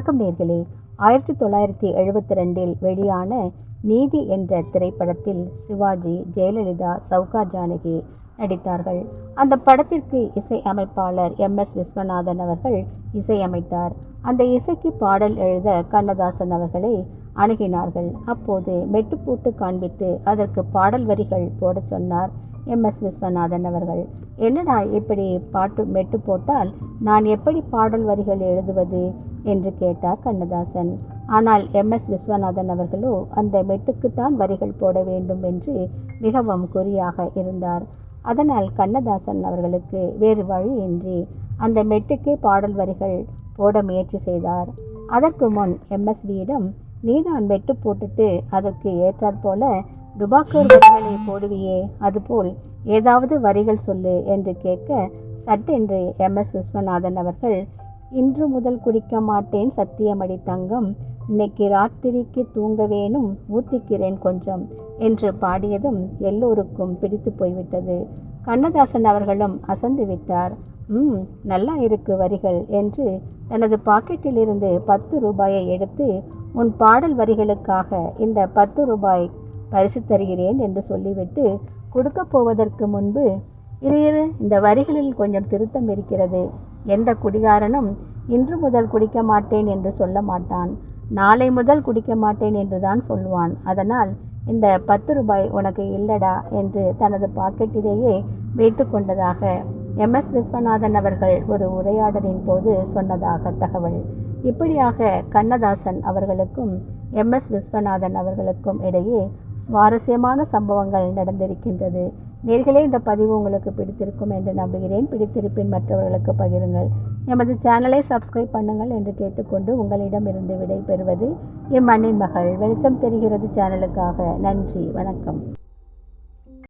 வணக்கம் நேர்களே. ஆயிரத்தி தொள்ளாயிரத்தி எழுபத்தி ரெண்டில் வெளியான நீதி என்ற திரைப்படத்தில் சிவாஜி ஜெயலலிதா சவுகார் ஜானகி நடித்தார்கள். அந்த படத்திற்கு இசை அமைப்பாளர் எம். எஸ். விஸ்வநாதன் அவர்கள் இசையமைத்தார். அந்த இசைக்கு பாடல் எழுத கண்ணதாசன் அவர்களை அணுகினார்கள். அப்போது மெட்டு போட்டு காண்பித்து அதற்கு பாடல் வரிகள் போடச் சொன்னார் எம். எஸ். விஸ்வநாதன் அவர்கள். என்னடா இப்படி பாட்டு மெட்டு போட்டால் நான் எப்படி பாடல் வரிகள் எழுதுவது? என்று கேட்டார் கண்ணதாசன். ஆனால் எம். எஸ். விஸ்வநாதன் அவர்களோ அந்த மெட்டுக்குத்தான் வரிகள் போட வேண்டும் என்று மிகவும் குறியாக இருந்தார். அதனால் கண்ணதாசன் அவர்களுக்கு வேறு வழியின்றி அந்த மெட்டுக்கே பாடல் வரிகள் போட முயற்சி செய்தார். அதற்கு முன் எம்எஸ்வியிடம் நீதான் மெட்டு போட்டுட்டு அதற்கு ஏற்றாற்போல டுபாக்கர் வரிகளை போடுவியே அதுபோல் ஏதாவது வரிகள் சொல்லு என்று கேட்க சட்டென்று எம். எஸ். விஸ்வநாதன் அவர்கள் இன்று முதல் குடிக்க மாட்டேன் சத்தியமடி தங்கம். இன்னைக்கு ராத்திரிக்கு தூங்க வேணும் ஊத்திக்கிறேன் கொஞ்சம் என்று பாடியதும் எல்லோருக்கும் பிடித்து போய்விட்டது. கண்ணதாசன் அவர்களும் அசந்து விட்டார். ம் நல்லா இருக்கு வரிகள் என்று தனது பாக்கெட்டிலிருந்து பத்து ரூபாயை எடுத்து உன் பாடல் வரிகளுக்காக இந்த பத்து ரூபாய் பரிசு தருகிறேன் என்று சொல்லிவிட்டு கொடுக்க போவதற்கு முன்பு இரு இரு இந்த வரிகளில் கொஞ்சம் திருத்தம் இருக்கிறது எந்த குடிகாரனும் இன்று முதல் குடிக்க மாட்டேன் என்று சொல்ல மாட்டான். நாளை முதல் குடிக்க மாட்டேன் என்று தான் சொல்வான் அதனால் இந்த பத்து ரூபாய் உனக்கு இல்லடா என்று தனது பாக்கெட்டிலேயே வைத்து கொண்டதாக எம். எஸ். விஸ்வநாதன் அவர்கள் ஒரு உரையாடலின் போது சொன்னதாக தகவல். இப்படியாக கண்ணதாசன் அவர்களுக்கும் எம். எஸ். விஸ்வநாதன் அவர்களுக்கும் இடையே சுவாரஸ்யமான சம்பவங்கள் நடந்திருக்கின்றது. நேர்களே இந்த பதிவு உங்களுக்கு பிடித்திருக்கும் என்று நம்புகிறேன். பிடித்திருப்பின் மற்றவர்களுக்கு பகிருங்கள். எமது சேனலை சப்ஸ்கிரைப் பண்ணுங்கள் என்று கேட்டுக்கொண்டு உங்களிடமிருந்து விடை பெறுவது எம்மண்ணின் மகள். வெளிச்சம் தெரிகிறது சேனலுக்காக. நன்றி. வணக்கம்.